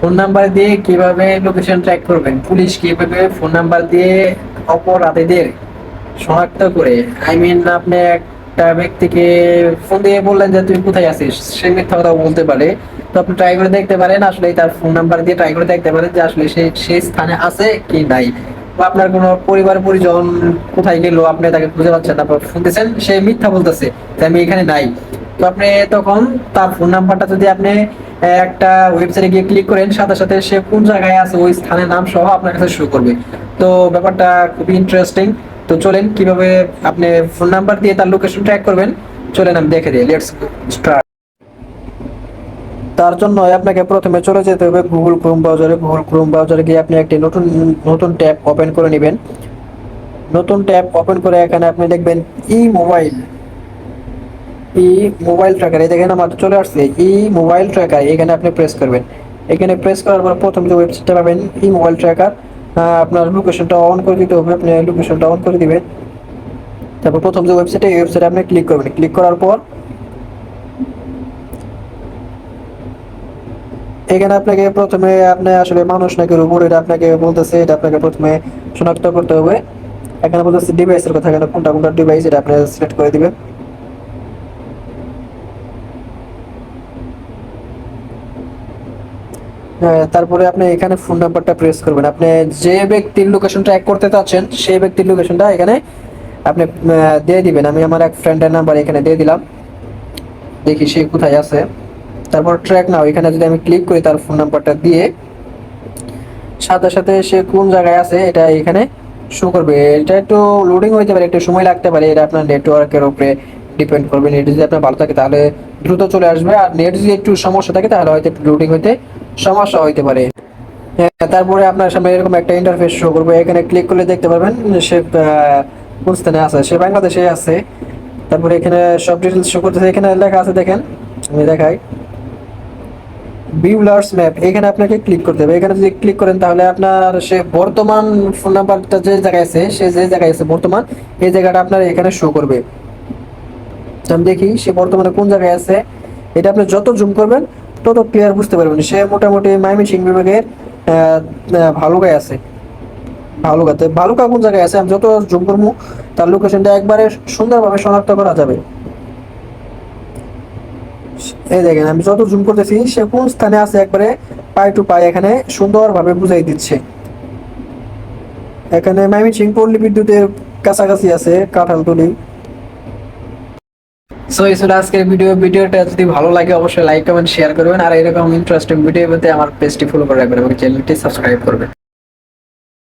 Phone number দিয়ে কীভাবে location track করবেন? পুলিশ কীভাবে ফোন নাম্বার দিয়ে অপরাধীদের শনাক্ত করে? আই মিন আপনি একটা ব্যক্তিকে ফোন দিয়ে বললেন যে, তুই কোথায় আছিস? সে মিথ্যা কথা বলতে পারে। তো আপনি ট্রাই করে দেখতে পারেন, আসলে তার ফোন নাম্বার দিয়ে ট্রাই করে দেখতে পারেন যে, আসলে সে সেই স্থানে আছে কি নাই। বা আপনার কোনো পরিবার, পরিজন কোথায় গেল, আপনি তাকে খুঁজে পাচ্ছেন তারপর ফোন দিচ্ছেন সে মিথ্যা বলতেছে যে, আমি এখানে নাই। তো আপনি তখন তার ফোন নাম্বারটা যদি আপনি একটা ওয়েবসাইটে গিয়ে ক্লিক করেন, সাথে সাথে সে কোন জায়গায় আছে, ওই স্থানের নাম সহ আপনার কাছে শুরু করবে। তো ব্যাপারটা খুবই ইন্টারেস্টিং তো চলেন, কীভাবে আপনি ফোন নাম্বার দিয়ে তার লোকেশন ট্র্যাক করবেন, চলেন আমি দেখে দিই। লেটস স্টার্ট তার জন্য আপনাকে প্রথমে চলে যেতে হবে গুগল ক্রোম ব্রাউজারে গুগল ক্রোম ব্রাউজারে গিয়ে আপনি একটি নতুন নতুন ট্যাব ওপেন করে নেবেন। নতুন ট্যাব ওপেন করে এখানে আপনি দেখবেন E mobile E mobile tracker, এই দেখেন আমার চলে আসছে, ই মোবাইল ট্র্যাকার, এখানে আপনি প্রেস করবেন। এখানে প্রেস করার পর প্রথম যে ওয়েবসাইটটা পাবেন, ই মোবাইল ট্র্যাকার আপনার লোকেশনটা অন করে দিতে হবে, আপনি লোকেশনটা অন করে দিবেন। তারপর প্রথম যে ওয়েবসাইটে এই ওয়েবসাইটে আপনি ক্লিক করবেন। ক্লিক করার পর এখানে আপনাকে প্রথমে আপনি আসলে মানুষ নাকি রোবট এটা আপনাকে বলতেছে, এটা আপনাকে প্রথমে শনাক্ত করতে হবে। এখানে বলতেছে ডিভাইসের কথা, এখানে কোনটা কোনটা ডিভাইস এটা আপনি সিলেক্ট করে দিবেন। তারপরে আপনি এখানে ফোন নাম্বারটা প্রেস করবেন। আপনি যে ব্যক্তির লোকেশন ট্র্যাক করতে চাচ্ছেন, সেই ব্যক্তির লোকেশনটা এখানে আপনি দিয়ে দিবেন। আমি আমার এক ফ্রেন্ডের নাম্বার এখানে দিয়ে দিলাম। দেখি সে কোথায় আছে। তারপর ট্র্যাক নাও। এখানে যদি আমি ক্লিক করি, তার ফোন নাম্বারটা দিয়ে সাথে সাথে সে কোন জায়গায় আছে, এটা এখানে শো করবে। এটা একটু লোডিং হইতে পারে, একটু সময় লাগতে পারে। এটা আপনার নেটওয়ার্কের উপরে ডিপেন্ড করবে। নেট যদি আপনার ভালো থাকে, তাহলে দ্রুত চলে আসবে। আর নেট যদি একটু সমস্যা থাকে, তাহলে হয়তো একটু লোডিং হইতে সমস্যা হইতে পারে। হ্যাঁ, তারপরে আপনার সামনে এরকম একটা ইন্টারফেস শো করবে। এখানে ক্লিক করলে দেখতে পারবেন সে কোন স্থানে আছে? সে বাংলাদেশে আছে। তারপরে এখানে সব ডিটেলস শো করতেছে। এখানে লেখা আছে দেখেন আমি দেখাই। বিউলার্স ম্যাপ এখানে আপনাকে ক্লিক করতে হবে। এখানে যদি ক্লিক করেন তাহলে আপনার সে বর্তমান ফোন নাম্বারটা যে জায়গায় আছে সে যে জায়গায় আছে বর্তমান এই জায়গাটা আপনার এখানে শো করবে। আমি দেখি সে বর্তমানে কোন জায়গায় আছে। এটা আপনি যত জুম করবেন তত ক্লিয়ার বুঝতে পারবেন সে মোটামুটি মাইমিসিং বিভাগের ভালুকায় আছে। ভালুকাতে ভালুকা কোন জায়গায় আছে? আমি যত জুম করব, তার লোকেশনটা একবারে সুন্দরভাবে শনাক্ত করা যাবে। এই দেখেন, আমি যত জুম করতেছি, সে কোন স্থানে আছে একবারে পাই টু পাই এখানে সুন্দরভাবে বুঝাই দিচ্ছে। এখানে মাইমিসিং পল্লী বিদ্যুতের কাছাকাছি আছে, কাঁঠালতলি। সো এই ছিল আজকের ভিডিও ভিডিওটা যদি ভালো লাগে, অবশ্যই লাইক কমেন্ট শেয়ার করবেন। আর এরকম ইন্টারেস্টিং ভিডিও পেতে আমার পেজটি ফলো করে রাখবেন এবং চ্যানেলটি সাবস্ক্রাইব করবেন।